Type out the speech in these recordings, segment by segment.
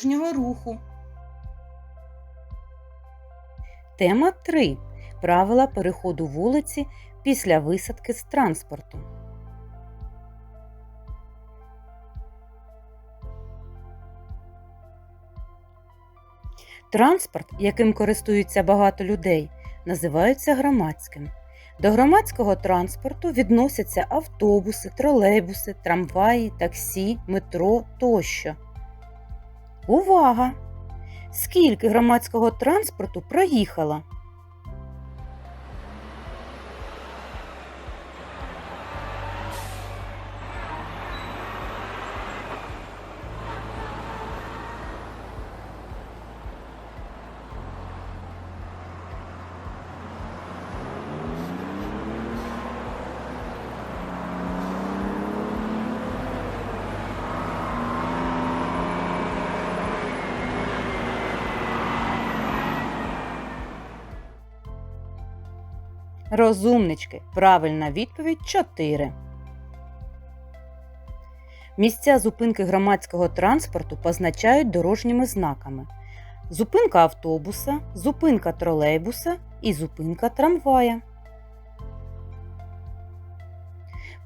дорожнього руху. Тема 3. Правила переходу вулиці після висадки з транспорту. Транспорт, яким користуються багато людей, називається громадським. До громадського транспорту відносяться автобуси, тролейбуси, трамваї, таксі, метро тощо. Увага! Скільки громадського транспорту проїхало? Розумнички. Правильна відповідь 4. Місця зупинки громадського транспорту позначають дорожніми знаками. Зупинка автобуса, зупинка тролейбуса і зупинка трамвая.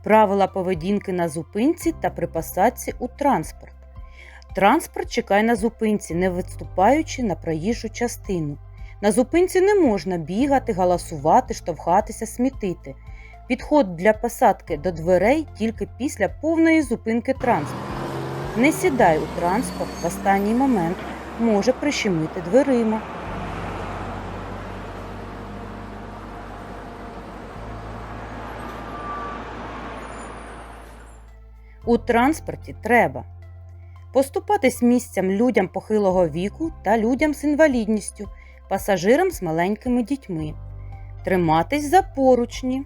Правила поведінки на зупинці та при посадці у транспорт. Транспорт чекає на зупинці, не виступаючи на проїжджу частину. На зупинці не можна бігати, галасувати, штовхатися, смітити. Підход для посадки до дверей тільки після повної зупинки транспорту. Не сідай у транспорт в останній момент, може прищемити дверима. У транспорті треба поступатись місцям людям похилого віку та людям з інвалідністю пасажирам з маленькими дітьми, триматись за поручні,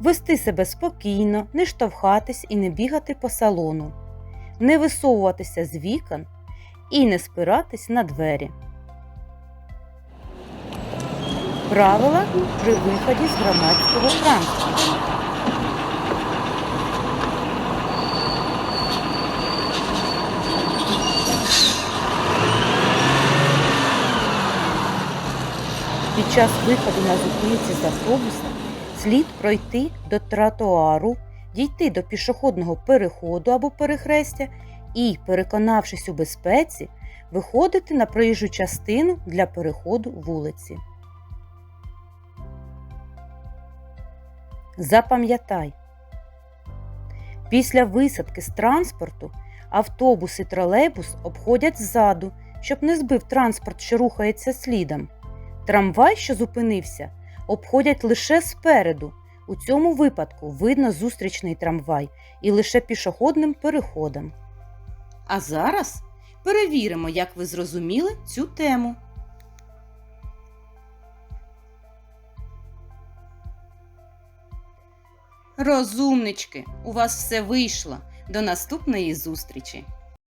вести себе спокійно, не штовхатись і не бігати по салону, не висовуватися з вікон і не спиратись на двері. Правила при виході з громадського транспорту. Під час виходу на зупинці з автобуса слід пройти до тротуару, дійти до пішохідного переходу або перехрестя і, переконавшись у безпеці, виходити на проїжджу частину для переходу вулиці. Запам'ятай, після висадки з транспорту автобус і тролейбус обходять ззаду, щоб не збив транспорт, що рухається слідом. Трамвай, що зупинився, обходять лише спереду. У цьому випадку видно зустрічний трамвай і лише пішохідним переходом. А зараз перевіримо, як ви зрозуміли цю тему. Розумнички, у вас все вийшло. До наступної зустрічі!